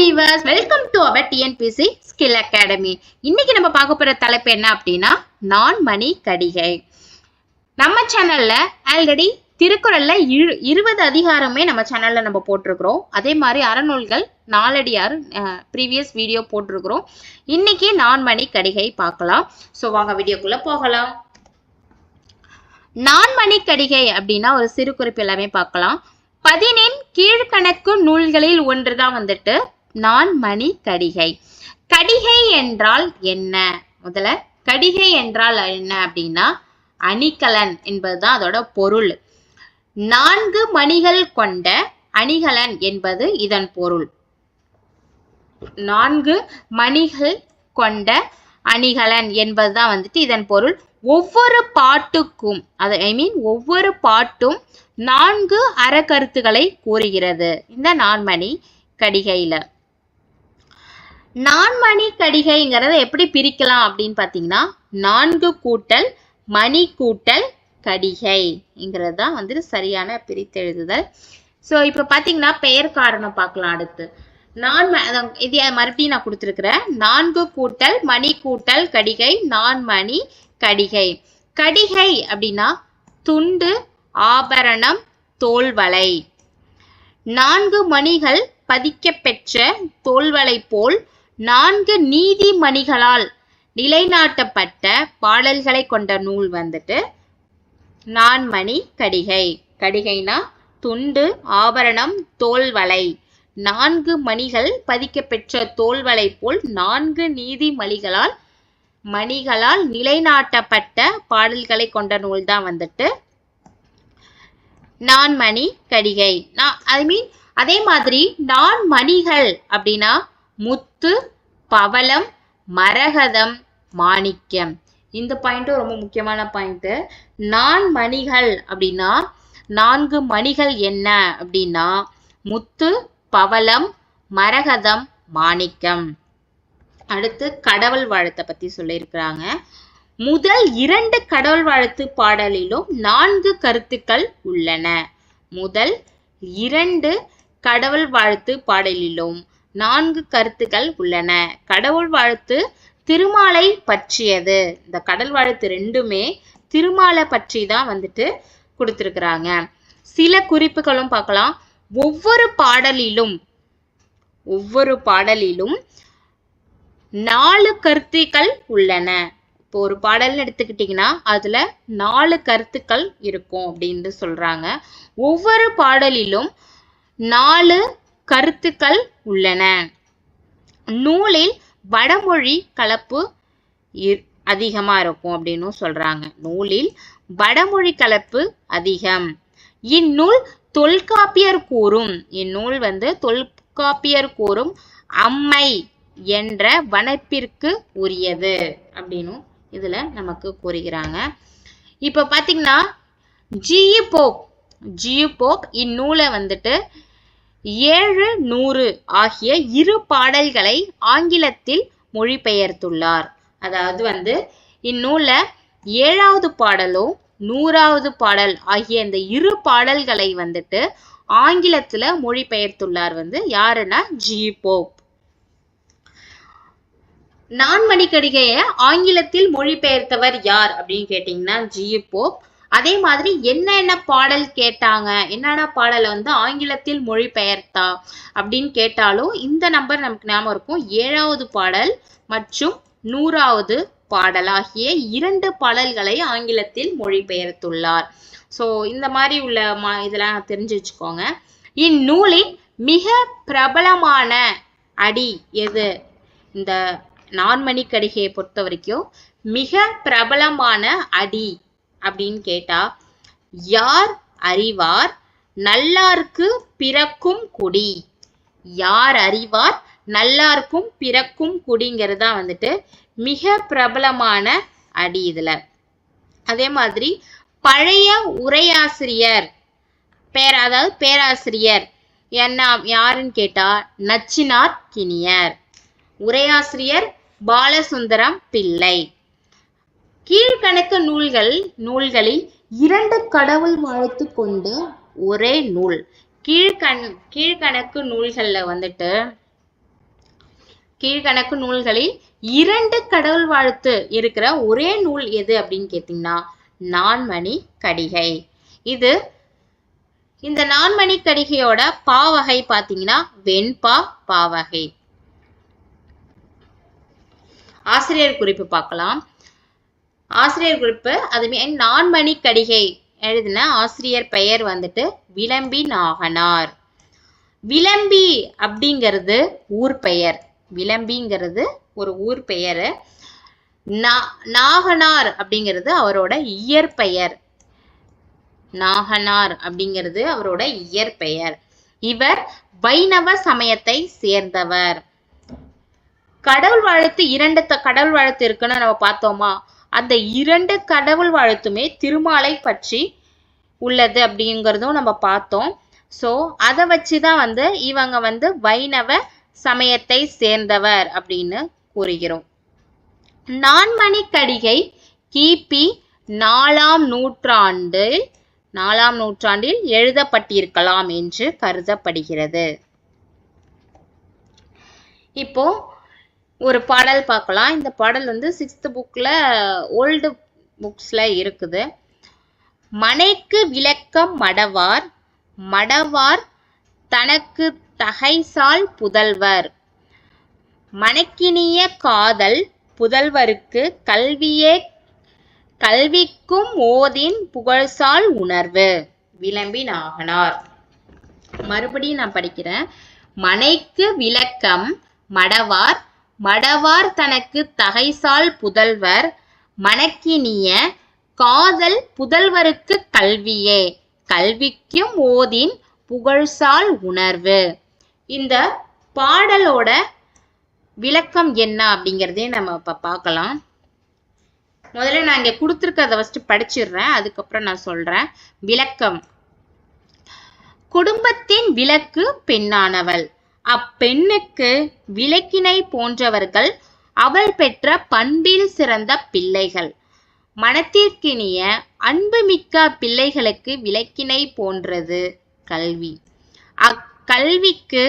Viewers welcome to our TNPC skill academy இன்னைக்கு நம்ம பார்க்க போற தலைப்பு என்ன அப்படின்னா நான் மணி கடிகை. நம்ம சேனல்ல ஆல்ரெடி திருக்குறள்ல இரு இருபது அதிகாரமே நம்ம சேனல்ல நம்ம போட்டிருக்கிறோம். அதே மாதிரி அறநூல்கள் நாலடியார் ப்ரீவியஸ் வீடியோ போட்டிருக்கிறோம். இன்னைக்கு நான் மணி கடிகை பார்க்கலாம். ஸோ வாங்க வீடியோக்குள்ள போகலாம். நான்மணி கடிகை அப்படின்னா ஒரு சிறு குறிப்பு எல்லாமே பார்க்கலாம். பதினெண் கீழ்கணக்கு நூல்களில் ஒன்றுதான் வந்துட்டு நான் மணி கடிகை. கடிகை என்றால் என்ன? முதல்ல கடிகை என்றால் என்ன அப்படின்னா அணிகலன் என்பதுதான் அதோட பொருள். நான்கு மணிகள் கொண்ட அணிகலன் என்பது இதன் பொருள். நான்கு மணிகள் கொண்ட அணிகலன் என்பதுதான் வந்துட்டு இதன் பொருள். ஒவ்வொரு பாட்டுக்கும் அது ஐ மீன் ஒவ்வொரு பாட்டும் நான்கு அறக்கருத்துக்களை கூறுகிறது. இந்த நான்மணி கடிகையில. நான்மணி கடிகைங்கிறத எப்படி பிரிக்கலாம் அப்படின்னு பார்த்தீங்கன்னா நான்கு கூட்டல் மணி கூட்டல் கடிகைங்கிறது தான் வந்துட்டு சரியான பிரித்தெழுதுதல். ஸோ இப்போ பார்த்தீங்கன்னா பெயர் காரணம் பார்க்கலாம் அடுத்து. நான் ம- அதான் இது மறுபடியும் நான் கொடுத்துருக்குறேன். நான்கு கூட்டல் மணி கூட்டல் கடிகை நான் மணி கடிகை. கடிகை அப்படின்னா துண்டு ஆபரணம் தோல்வலை நான்கு மணிகள் பதிக்கப்பெற்ற பெற்ற போல் நான்கு நீதி மணிகளால் நிலைநாட்டப்பட்ட பாடல்களை கொண்ட நூல் வந்துட்டு நான்மணி கடிகை. கடிகைனா துண்டு ஆபரணம் தோல்வலை நான்கு மணிகள் பதிக்கப்பெற்ற தோல்வலை போல் நான்கு நீதி மணிகளால் மணிகளால் நிலைநாட்டப்பட்ட பாடல்களை கொண்ட நூல் தான் வந்துட்டு நான்மணி கடிகை. நான் ஐ மீன் அதே மாதிரி நான் மணிகள் அப்படின்னா முத்து பவளம் மரகதம் மாணிக்கம். இந்த பாயிண்ட்டும் ரொம்ப முக்கியமான பாயிண்ட்டு நான் மணிகள் அப்படின்னா நான்கு மணிகள் என்ன அப்படின்னா முத்து பவளம் மரகதம் மாணிக்கம். அடுத்து கடவுள் வாழ்த்தை பத்தி சொல்லியிருக்கிறாங்க. முதல் இரண்டு கடவுள் வாழ்த்து பாடலிலும் நான்கு கருத்துக்கள் உள்ளன. முதல் இரண்டு கடவுள் வாழ்த்து பாடலிலும் நான்கு கருத்துக்கள் உள்ளன. கடவுள் வாழ்த்து திருமாலை பற்றியது. இந்த கடல் வாழ்த்து ரெண்டுமே திருமாலை பற்றி தான் வந்துட்டு கொடுத்துருக்குறாங்க. சில குறிப்புகளும் பார்க்கலாம். ஒவ்வொரு பாடலிலும் ஒவ்வொரு பாடலிலும் நாலு கருத்துக்கள் உள்ளன. இப்போ ஒரு பாடல்னு எடுத்துக்கிட்டிங்கன்னா அதுல நாலு கருத்துக்கள் இருக்கும் அப்படின்னு சொல்றாங்க. ஒவ்வொரு பாடலிலும் நாலு கருத்துக்கள் உள்ளன. நூலில் வடமொழி கலப்பு அதிகமா இருக்கும் அப்படின்னு சொல்றாங்க. நூலில் வடமொழி கலப்பு அதிகம். இந்நூல் தொல்காப்பியர் கூறும். இந்நூல் வந்து தொல்காப்பியர் கூறும் அம்மை என்ற வனப்பிற்கு உரியது அப்படின்னும் இதுல நமக்கு கூறுகிறாங்க. இப்ப பாத்தீங்கன்னா ஜியு போப் ஜியு போப் இந்நூலை வந்துட்டு ஏழு நூறு ஆகிய இரு பாடல்களை ஆங்கிலத்தில் மொழிபெயர்த்துள்ளார். அதாவது வந்து இந்நூல்ல ஏழாவது பாடலும் நூறாவது பாடல் ஆகிய இந்த இரு பாடல்களை வந்துட்டு ஆங்கிலத்துல மொழிபெயர்த்துள்ளார் வந்து யாருன்னா ஜி. போப். நான்மணிக்கடிகையை ஆங்கிலத்தில் மொழிபெயர்த்தவர் யார் அப்படின்னு கேட்டிங்கன்னா ஜி. போப். அதே மாதிரி என்னென்ன பாடல் கேட்டாங்க? என்னென்ன பாடலை வந்து ஆங்கிலத்தில் மொழிபெயர்த்தா? அப்படின்னு கேட்டாலும் இந்த நம்பர் நமக்கு ஞாபகம் இருக்கும். ஏழாவது பாடல் மற்றும் நூறாவது பாடல் ஆகிய இரண்டு பாடல்களை ஆங்கிலத்தில் மொழிபெயர்த்துள்ளார். ஸோ இந்த மாதிரி உள்ள மா இதெல்லாம் தெரிஞ்சு வச்சுக்கோங்க. இந்நூலின் மிக பிரபலமான அடி எது? இந்த நான்மணி கடிகையை பொறுத்த வரைக்கும் மிக பிரபலமான அடி அப்படின்னு கேட்டா யார் அறிவார் நல்லார்க்கு பிறக்கும் குடி? யார் அறிவார் நல்லார்க்கும் பிறக்கும் குடிங்கிறது தான் வந்துட்டு மிக பிரபலமான அடி இதுல. அதே மாதிரி பழைய உரையாசிரியர் பேர் அதாவது பேராசிரியர் என்ன யாருன்னு கேட்டா நச்சினார் கிணியர் உரையாசிரியர் பாலசுந்தரம் பிள்ளை. கீழ்கணக்கு நூல்கள் நூல்களில் இரண்டு கடவுள் வாழ்த்து கொண்டு ஒரே நூல். கீழ்கண் கீழ்கணக்கு நூல்களில் வந்துட்டு கீழ்கணக்கு நூல்களில் இரண்டு கடவுள் வாழ்த்து இருக்கிற ஒரே நூல் எது அப்படின்னு கேட்டிங்கன்னா நான்மணி கடிகை. இது இந்த நான்மணி கடிகையோட பாவகை பாத்தீங்கன்னா வெண்பா பாவகை ஆசிரியர் குறிப்பு பார்க்கலாம். ஆசிரியர் குறிப்பு அதுமே நான்மணி கடிகை எழுதின ஆசிரியர் பெயர் வந்துட்டு விளம்பி நாகனார். விளம்பி அப்படிங்கிறது ஊர் பெயர். விளம்பிங்கிறது ஒரு ஊர் பெயர். நா- நாகனார் அப்படிங்கிறது அவரோட இயற்பெயர் நாகனார் அப்படிங்கிறது அவரோட இயற்பெயர் இவர் வைணவ சமயத்தை சேர்ந்தவர். கடவுள் வாழ்த்து இரண்டு கடவுள் வாழ்த்து இருக்குன்னு நம்ம பார்த்தோமா? அந்த இரண்டு கடவுள் வாழ்த்துமே திருமாலை பற்றி உள்ளது அப்படிங்கிறதும் நம்ம பார்த்தோம். ஸோ அதை வச்சு தான் வந்து இவங்க வந்து வைணவ சமயத்தை சேர்ந்தவர் அப்படின்னு கூறுகிறோம். நான்மணி கடிகை கிபி நாலாம் நூற்றாண்டில் நாலாம் நூற்றாண்டில் எழுதப்பட்டிருக்கலாம் என்று கருதப்படுகிறது. இப்போ ஒரு பாடல் பார்க்கலாம். இந்த பாடல் வந்து சிக்ஸ்த்து புக்கில் ஓல்டு புக்ஸில் இருக்குது. மனைக்கு விளக்கம் மடவார் மடவார் தனக்கு தகைசால் புதல்வர். மணக்கினிய காதல் புதல்வருக்கு கல்வியே கல்விக்கும் ஓதின் புகழ்சால் உணர்வு. விளம்பி ஆகனார் மறுபடியும் நான் படிக்கிறேன். மனைக்கு விளக்கம் மடவார் மடவார் தனக்கு தகைசால் புதல்வர் மணக்கினிய காதல் புதல்வருக்கு கல்வியே. கல்விக்கும் ஓதின் புகழ்சால் உணர்வு. இந்த பாடலோட விளக்கம் என்ன அப்படிங்கிறதே நம்ம இப்போ பார்க்கலாம். முதல்ல நான் இங்கே கொடுத்துருக்கத ஃபஸ்ட்டு படிச்சிடுறேன். அதுக்கப்புறம் நான் சொல்கிறேன் விளக்கம். குடும்பத்தின் விளக்கு பெண்ணானவள். அப்பெண்ணுக்கு விளக்கினை போன்றவர்கள் அவள் பெற்ற பண்பில் சிறந்த பிள்ளைகள். மனத்திற்கினிய அன்புமிக்க பிள்ளைகளுக்கு விளக்கினை போன்றது கல்வி. அக்கல்விக்கு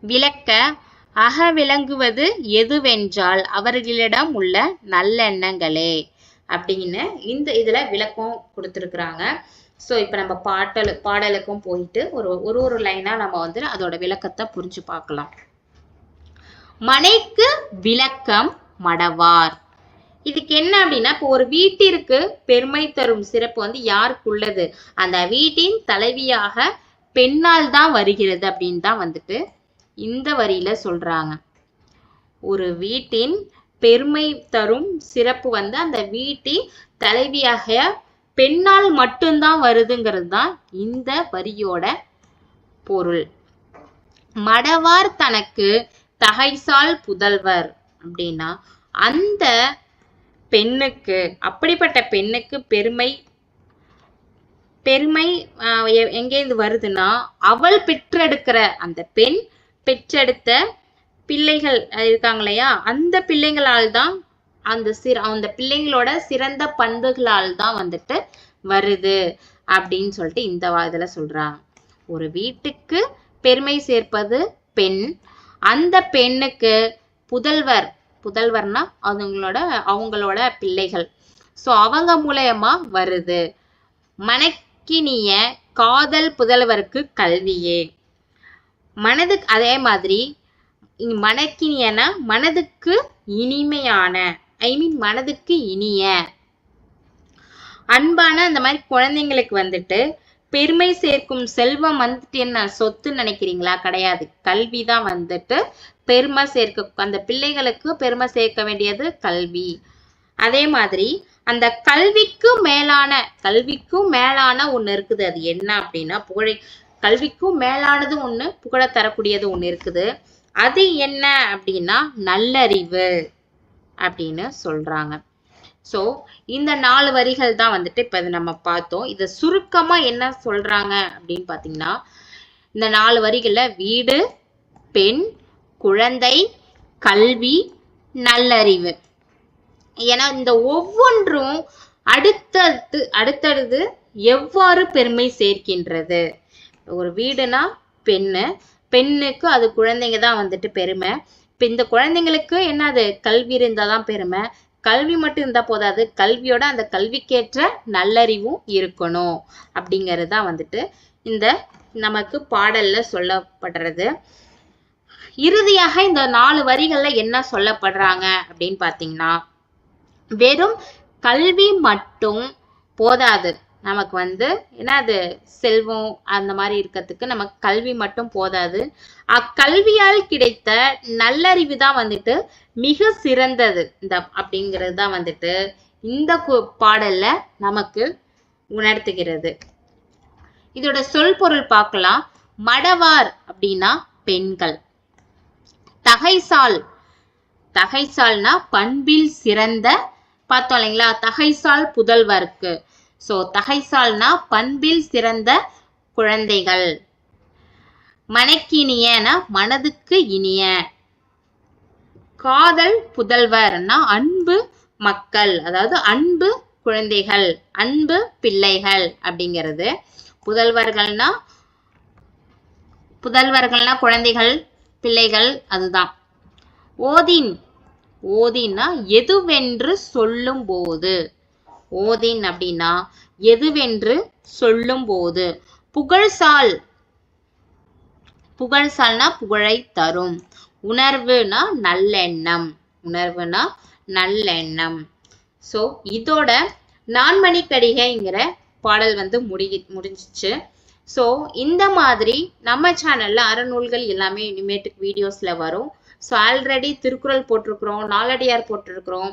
விளக்க அக விளங்குவது எதுவென்றால் அவர்களிடம் உள்ள நல்லெண்ணங்களே. அப்படின்னு இந்த இதுல விளக்கம் கொடுத்துருக்குறாங்க. ஸோ இப்போ நம்ம பாட்டல் பாடலுக்கும் போயிட்டு ஒரு ஒரு ஒரு லைனா நம்ம வந்து அதோட விளக்கத்தை புரிஞ்சு பார்க்கலாம். மனைக்கு விளக்கம் மடவார். இதுக்கு என்ன அப்படின்னா இப்போ ஒரு வீட்டிற்கு பெருமை தரும் சிறப்பு வந்து யாருக்குள்ளது? அந்த வீட்டின் தலைவியாக பெண்ணால் தான் வருகிறது அப்படின்னு தான் வந்துட்டு இந்த வரியில சொல்றாங்க. ஒரு வீட்டின் பெருமை தரும் சிறப்பு வந்து அந்த வீட்டின் தலைவியாக பெண்ணால் மட்டும்தான் வருதுங்கிறது தான் இந்த வரியோட பொருள். மடவார் தனக்கு தகைசால் புதல்வர் அப்படின்னா அந்த பெண்ணுக்கு அப்படிப்பட்ட பெண்ணுக்கு பெருமை பெருமை எங்கேருந்து வருதுன்னா அவள் பெற்றெடுக்கிற அந்த பெண் பெற்றெடுத்த பிள்ளைகள் இருக்காங்க இல்லையா? அந்த பிள்ளைங்களால் தான் அந்த சிற அந்த பிள்ளைங்களோட சிறந்த பண்புகளால் தான் வந்துட்டு வருது அப்படின்னு சொல்லிட்டு இந்த வா- இதுல சொல்றாங்க. ஒரு வீட்டுக்கு பெருமை சேர்ப்பது பெண். அந்த பெண்ணுக்கு புதல்வர் புதல்வர்னா அவங்களோட அவங்களோட பிள்ளைகள். ஸோ அவங்க மூலயமா வருது. மணக்கினிய காதல் புதல்வருக்கு கல்வியே. மனதுக்கு அதே மாதிரி மணக்கினியனா மனதுக்கு இனிமையான ஐ மீன் மனதுக்கு இனிய. அன்பான அந்த மாதிரி குழந்தைங்களுக்கு வந்துட்டு பெருமை சேர்க்கும் செல்வம் வந்துட்டு என்ன? சொத்துன்னு நினைக்கிறீங்களா? கிடையாது. கல்வி தான் வந்துட்டு பெருமை சேர்க்க அந்த பிள்ளைகளுக்கு பெருமை சேர்க்க வேண்டியது கல்வி. அதே மாதிரி அந்த கல்விக்கு மேலான கல்விக்கும் மேலான ஒண்ணு இருக்குது. அது என்ன அப்படின்னா புகழை கல்விக்கும் மேலானது ஒண்ணு புகழ தரக்கூடியது ஒண்ணு இருக்குது. அது என்ன அப்படின்னா நல்லறிவு. அப்படின்னு சொல்றாங்க. ஸோ இந்த நாலு வரிகள் தான் வந்துட்டு இப்போ நம்ம பார்த்தோம். இதை சுருக்கமா என்ன சொல்றாங்க அப்படின்னு பார்த்தீங்கன்னா இந்த நாலு வரிகள்ல வீடு பெண் குழந்தை கல்வி நல்லறிவு. ஏன்னா இந்த ஒவ்வொன்றும் அடுத்தடுத்து அடுத்தடுத்து எவ்வாறு பெருமை சேர்க்கின்றது? ஒரு வீடுனா பெண்ணு பெண்ணுக்கு அது குழந்தைங்க தான் வந்துட்டு பெருமை. இப்போ இந்த குழந்தைங்களுக்கு என்னது? கல்வி இருந்தால் தான் பெருமை. கல்வி மட்டும் இருந்தால் போதாது. கல்வியோட அந்த கல்விக்கேற்ற நல்லறிவும் இருக்கணும். அப்படிங்கிறது தான் வந்துட்டு இந்த நமக்கு பாடலில் சொல்லப்படுறது. இறுதியாக இந்த நாலு வரிகளில் என்ன சொல்லப்படுறாங்க அப்படின்னு பார்த்தீங்கன்னா வெறும் கல்வி மட்டும் போதாது. நமக்கு வந்து என்னது செல்வம் அந்த மாதிரி இருக்கிறதுக்கு நமக்கு கல்வி மட்டும் போதாது. அக்கல்வியால் கிடைத்த நல்லறிவு தான் வந்துட்டு மிக சிறந்தது. இந்த அப்படிங்கிறது தான் வந்துட்டு இந்த கு- பாடல்ல நமக்கு உணர்த்துகிறது. இதோட சொல் பொருள் பார்க்கலாம். மடவார் அப்படின்னா பெண்கள். தகைசால். தகைசால்னா பண்பில் சிறந்த பார்த்தோம் இல்லைங்களா? தகைசால் புதல்வருக்கு. ஸோ தகைசால்னா பண்பில் சிறந்த குழந்தைகள். மனக்கினியனா மனதுக்கு இனிய. காதல் புதல்வர்னா அன்பு மக்கள் அதாவது அன்பு குழந்தைகள் அன்பு பிள்ளைகள் அப்படிங்கிறது. புதல்வர்கள்னா புதல்வர்கள்னா குழந்தைகள் பிள்ளைகள் அதுதான். ஓதின் ஓதின்னா எதுவென்று சொல்லும் போது ஓதின் அப்படின்னா எதுவென்று சொல்லும் போது புகழ்சால் புகழ்சால்னா புகழை தரும். உணர்வுனா நல்லெண்ணம். உணர்வுனா நல்லெண்ணம். ஸோ இதோட நான்மணிக்கடிகைங்கிற பாடல் வந்து முடி முடிஞ்சிச்சு. ஸோ இந்த மாதிரி நம்ம சேனல்ல அறநூல்கள் எல்லாமே இனிமேட்டுக்கு வீடியோஸ்ல வரும். ஸோ ஆல்ரெடி திருக்குறள் போட்டிருக்கிறோம் நாலடியார் போட்டிருக்கிறோம்.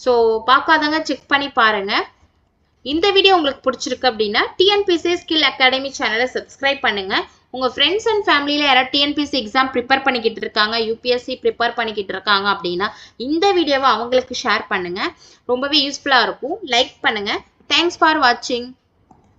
ஸோ பார்க்காதவங்க செக் பண்ணி பாருங்க. இந்த வீடியோ உங்களுக்கு பிடிச்சிருக்கு அப்படின்னா டிஎன்பிசி ஸ்கில் அகாடமி சேனலை சப்ஸ்கிரைப் பண்ணுங்க. உங்கள் ஃப்ரெண்ட்ஸ் அண்ட் ஃபேமிலியில் யாராவது டிஎன்பிசி எக்ஸாம் ப்ரிப்பேர் பண்ணிக்கிட்டு இருக்காங்க யூபிஎஸ்சி ப்ரிப்பேர் பண்ணிக்கிட்டு இருக்காங்க அப்படின்னா இந்த வீடியோவை அவங்களுக்கு ஷேர் பண்ணுங்கள் ரொம்பவே யூஸ்ஃபுல்லாக இருக்கும். லைக் பண்ணுங்கள் தேங்க்ஸ் ஃபார் வாட்சிங்